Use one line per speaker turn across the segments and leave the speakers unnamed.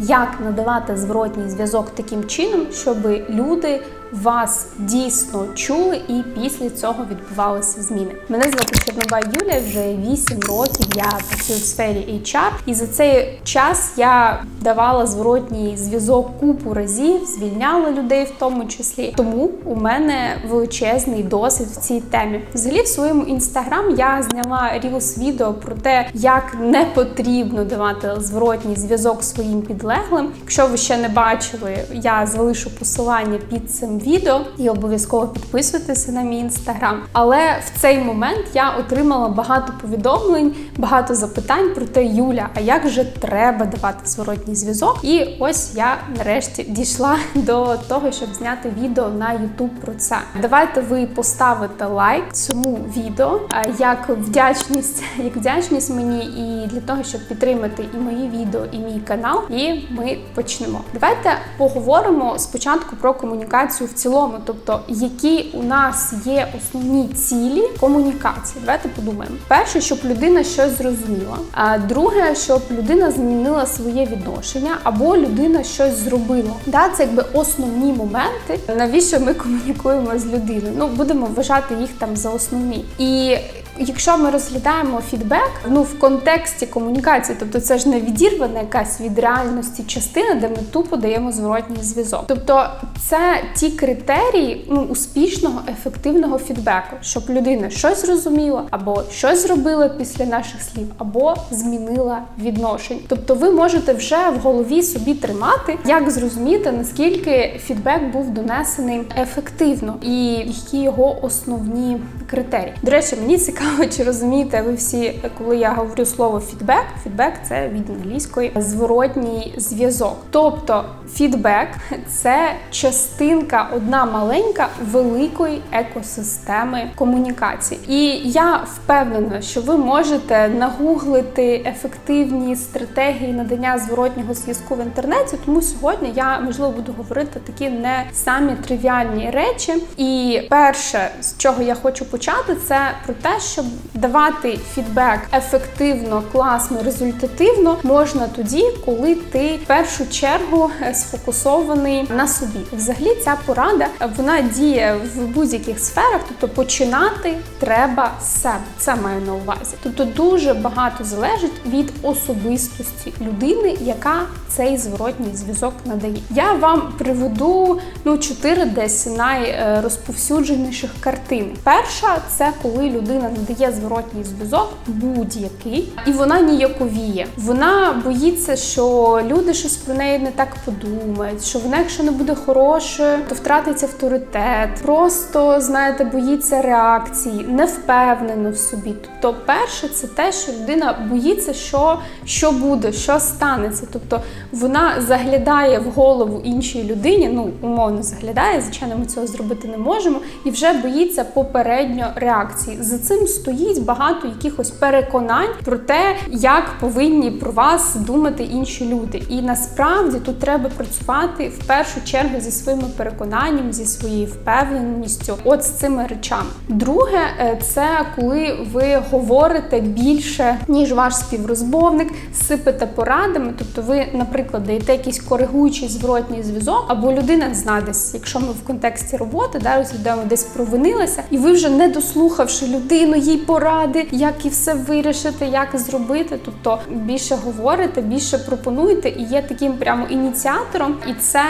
як надавати зворотній зв'язок таким чином, щоб люди вас дійсно чули, і після цього відбувалися зміни. Мене звати Чорнобай Юлія. Вже 8 років я працюю в сфері HR, і за цей час я давала зворотній зв'язок купу разів, звільняла людей в тому числі. Тому у мене величезний досвід в цій темі. Взагалі, в своєму інстаграм я зняла рілс відео про те, як не потрібно давати зворотній зв'язок своїм підлеглим. Якщо ви ще не бачили, я залишу посилання під цим відео і обов'язково підписуйтеся на мій інстаграм. Але в цей момент я отримала багато повідомлень, багато запитань про те, Юля, а як же треба давати зворотній зв'язок? І ось я нарешті дійшла до того, щоб зняти відео на YouTube про це. Давайте ви поставите лайк цьому відео як вдячність, як вдячність мені, і для того, щоб підтримати і мої відео, і мій канал. І ми почнемо. Давайте поговоримо спочатку про комунікацію в цілому, тобто які у нас є основні цілі комунікації. Давайте подумаємо. Перше, щоб людина щось зрозуміла. А друге, щоб людина змінила своє відношення, або людина щось зробила. Да, це якби основні моменти, навіщо ми комунікуємо з людиною. Ну будемо вважати їх там за основні. І Якщо ми розглядаємо фідбек, ну в контексті комунікації, тобто це ж не відірвана якась від реальності частина, де ми тупо даємо зворотній зв'язок. Тобто це ті критерії ну, успішного, ефективного фідбеку, щоб людина щось зрозуміла, або щось зробила після наших слів, або змінила відношення. Тобто, ви можете вже в голові собі тримати, як зрозуміти, наскільки фідбек був донесений ефективно, і які його основні критерії. До речі, мені цікаво, чи розумієте ви всі, коли я говорю слово фідбек, фідбек це від англійської зворотній зв'язок. Тобто фідбек це частинка, одна маленька великої екосистеми комунікації. І я впевнена, що ви можете нагуглити ефективні стратегії надання зворотнього зв'язку в інтернеті. Тому сьогодні я можливо буду говорити такі не самі тривіальні речі. І перше, з чого я хочу почати, це про те, щоб давати фідбек ефективно, класно, результативно можна тоді, коли ти в першу чергу сфокусований на собі. Взагалі, ця порада вона діє в будь-яких сферах, тобто починати треба з себе. Це маю на увазі. Тобто дуже багато залежить від особистості людини, яка цей зворотній зв'язок надає. Я вам приведу ну чотири десь найрозповсюдженіших картин. Перша це коли людина надає зворотній зв'язок, будь-який, і вона ніяковіє. Вона боїться, що люди щось про неї не так подумають, що вона, якщо не буде хорошою, то втратить авторитет. Просто знаєте, боїться реакції, не впевнено в собі. Тобто, перше, це те, що людина боїться, що, що буде, що станеться. Тобто вона заглядає в голову іншій людині, ну умовно заглядає, звичайно, ми цього зробити не можемо, і вже боїться попередньо реакції. За цим стоїть багато якихось переконань про те, як повинні про вас думати інші люди. І насправді тут треба працювати в першу чергу зі своїми переконаннями, зі своєю впевненістю, от з цими речами. Друге, е, це коли ви говорите більше, ніж ваш співрозмовник, сипете порадами, тобто ви, наприклад, даєте якийсь коригуючий зворотній зв'язок, або людина знає десь, якщо ми в контексті роботи да, розглядаємо, десь провинилася, і ви вже не дослухавши людину, їй поради, як і все вирішити, як зробити. Тобто більше говорите, більше пропонуєте і є таким прямо ініціатором, і це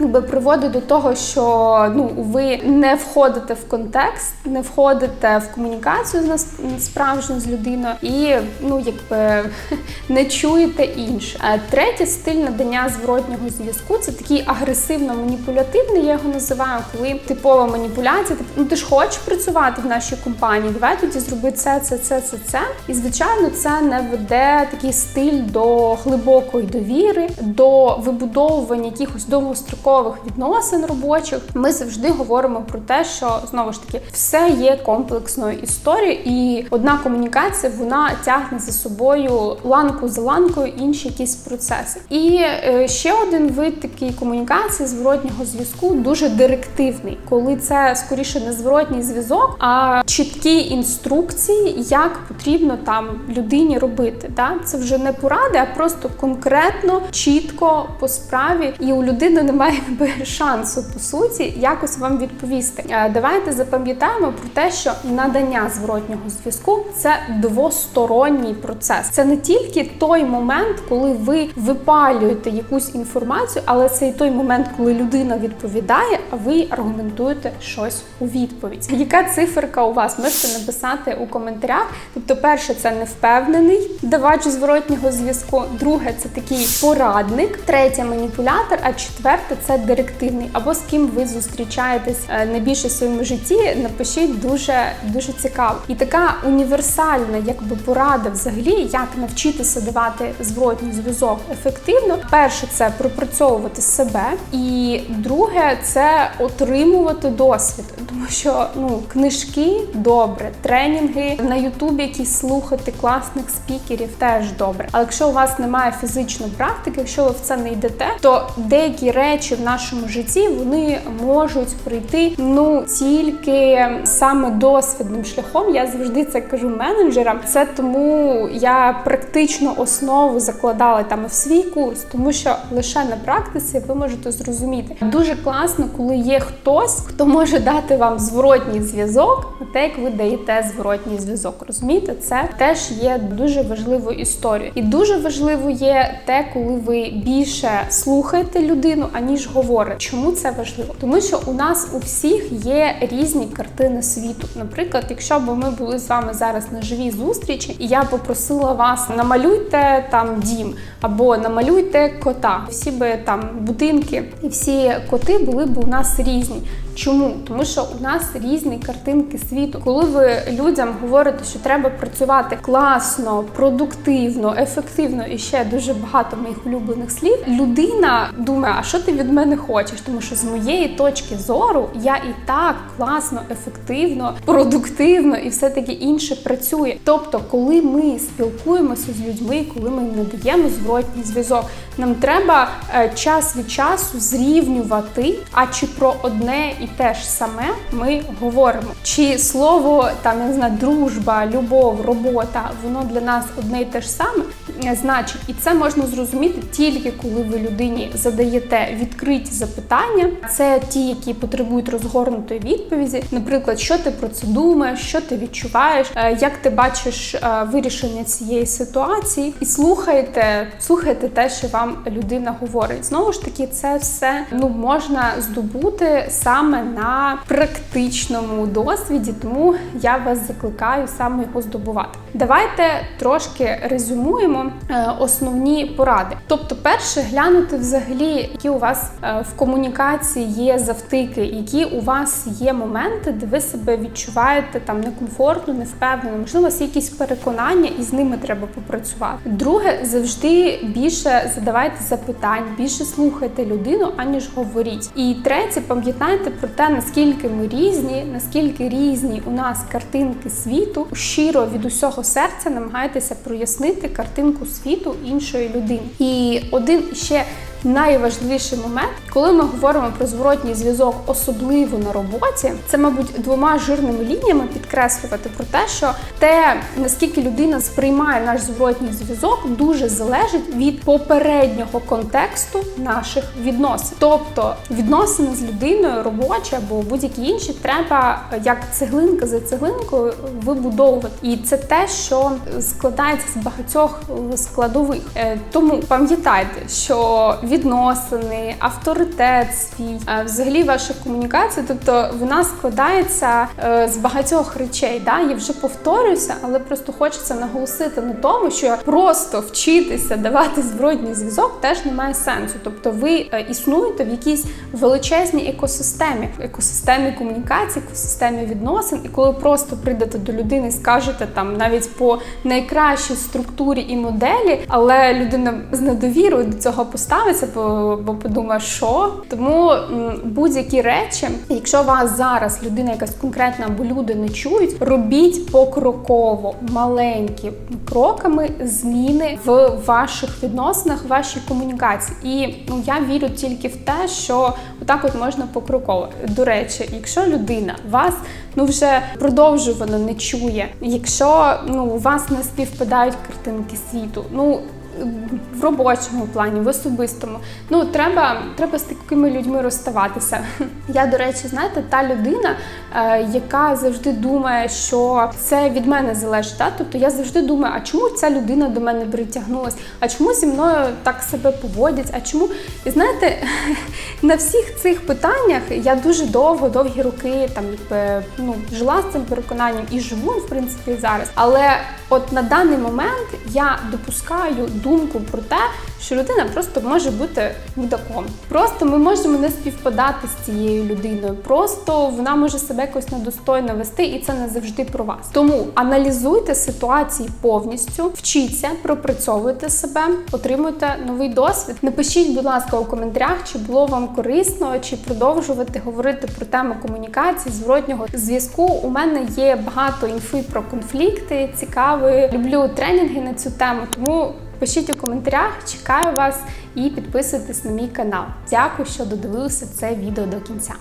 якби приводить до того, що ну ви не входите в контекст, не входите в комунікацію з нас справжньою з людиною, і ну якби не чуєте інше. А Третій стиль надання зворотнього зв'язку це такий агресивно-маніпулятивний, я його називаю, коли типова маніпуляція. Типу, ну ти ж хочеш працювати в нашій компанії, давай тоді зроби це, це, це, це, це. І звичайно, це не веде такий стиль до глибокої довіри, до вибудовування якихось довгострокових відносин робочих. Ми завжди говоримо про те, що знову ж таки все є комплексною історією, і одна комунікація вона тягне за собою ланку за ланкою інші якісь процеси. І е, ще один вид такої комунікації зворотнього зв'язку дуже директивний, коли це скоріше не зворотній зв'язок, а чіткі інструкції як потрібно там людині робити. Да? Це вже не поради, а просто конкретно, чітко по справі, і у людини немає шансу по суті якось вам відповісти. Е, Давайте запам'ятаємо про те, що надання зворотнього зв'язку це двосторонній процес. Це не тільки той момент, коли ви випалюєте якусь інформацію, але це і той момент, коли людина відповідає, а ви аргументуєте щось у відповідь. Яка циферка у вас? Можете написати у коментарях. Тобто, перше, це невпевнений давач зворотнього зв'язку. Друге, це такий порадник, третє маніпулятор, а четверте це директивний. Або з ким ви зустрічаєтесь е, найбільше в своєму житті. Напишіть дуже дуже цікаво. І така універсальна, якби порада, взагалі, як навчитися давати зворотній зв'язок ефективно. Перше, це пропрацьовувати себе, і друге це отримувати досвід, тому що ну книжки добре, тренінги на Ютубі, якісь слухати класних спікерів, теж добре. Але якщо у вас немає фізичної практики, якщо ви в це не йдете, то деякі речі в нашому житті вони можуть прийти ну тільки саме досвідним шляхом. Я завжди це кажу менеджерам. Це тому я практично основу закладала там в свій курс, тому що лише на практиці ви можете зрозуміти. Дуже класно, коли є хтось, хто може дати вам зворотній зв'язок на те, як ви даєте зворотній зв'язок. Розумієте, це теж є дуже важливою історією. І дуже важливо є те, коли ви більше слухаєте людину, аніж говорите. Чому це важливо? Тому що у нас у всіх є різні картини світу. Наприклад, якщо б ми були з вами зараз на живій зустрічі, і я попросила вас намалюйте там дім або намалюйте кота. Всі би там будинки і всі коти були б у нас різні. Чому? Тому що у нас різні картинки світу. Коли ви людям говорите, що треба працювати класно, продуктивно, ефективно і ще дуже багато моїх улюблених слів, людина думає, а що ти від мене хочеш? Тому що з моєї точки зору я і так класно, ефективно, продуктивно і все таки інше працює. Тобто, коли ми спілкуємося з людьми, коли ми надаємо зворотній зв'язок, нам треба е, час від часу зрівнювати, а чи про одне і те ж саме ми говоримо. Чи слово там я не знаю, дружба, любов, робота, воно для нас одне і те ж саме е, значить, і це можна зрозуміти тільки коли ви людині задаєте відкриті запитання. Це ті, які потребують розгорнутої відповіді. Наприклад, що ти про це думаєш, що ти відчуваєш, е, як ти бачиш вирішення цієї ситуації, і слухайте, слухайте те, що вам людина говорить. Знову ж таки, це все ну можна здобути саме на практичному досвіді, тому я вас закликаю саме його здобувати. Давайте трошки резюмуємо е, основні поради. Тобто, перше, глянути взагалі, які у вас е, в комунікації є завтики, які у вас є моменти, де ви себе відчуваєте там некомфортно, невпевнено. Можливо, у вас є якісь переконання, і з ними треба попрацювати. Друге, завжди більше задавайте запитань, більше слухайте людину, аніж говоріть. І третє, пам'ятайте про те, наскільки ми різні, наскільки різні у нас картинки світу. Щиро від усього серця намагайтеся прояснити картинку світу іншої людини. І один ще найважливіший момент, коли ми говоримо про зворотній зв'язок, особливо на роботі, це, мабуть, двома жирними лініями підкреслювати про те, що те, наскільки людина сприймає наш зворотній зв'язок, дуже залежить від попереднього контексту наших відносин. Тобто відносини з людиною, робочі або будь-які інші, треба як цеглинка за цеглинкою вибудовувати. І це те, що складається з багатьох складових. Е, Тому пам'ятайте, що відносини, авторитет свій, е, взагалі ваша комунікація, тобто вона складається е, з багатьох речей. Да? Я вже повторююся, але просто хочеться наголосити на тому, що просто вчитися давати зворотній зв'язок теж не має сенсу. Тобто, ви е, існуєте в якійсь величезній екосистемі, екосистемі комунікації, екосистемі відносин, і коли просто прийдете до людини і скажете там навіть по найкращій структурі і моделі, але людина з недовірою до цього поставиться зупиниться, бо, бо подумає, що. Тому будь-які речі, якщо вас зараз людина якась конкретна або люди не чують, робіть покроково, маленькими кроками зміни в ваших відносинах, в вашій комунікації. І ну я вірю тільки в те, що отак от можна покроково. До речі, якщо людина вас ну вже продовжувано не чує, якщо ну у вас не співпадають картинки світу, ну в робочому плані, в особистому. Ну треба, треба з такими людьми розставатися. Я, до речі, знаєте, та людина, е, яка завжди думає, що це від мене залежить. Та? Тобто я завжди думаю, а чому ця людина до мене притягнулась? А чому зі мною так себе поводять? А чому? І знаєте, на всіх цих питаннях я дуже довго, довгі роки там якби ну жила з цим переконанням і живу, в принципі, зараз. Але от на даний момент я допускаю думку про те, що людина просто може бути мудаком. Просто ми можемо не співпадати з цією людиною. Просто вона може себе якось недостойно вести, і це не завжди про вас. Тому аналізуйте ситуації повністю, вчіться, пропрацьовуйте себе, отримуйте новий досвід. Напишіть, будь ласка, у коментарях, чи було вам корисно, чи продовжувати говорити про тему комунікації, зворотнього зв'язку. У мене є багато інфи про конфлікти, цікавої. Люблю тренінги на цю тему, тому. Пишіть у коментарях, чекаю вас і підписуйтесь на мій канал. Дякую, що додивилися це відео до кінця.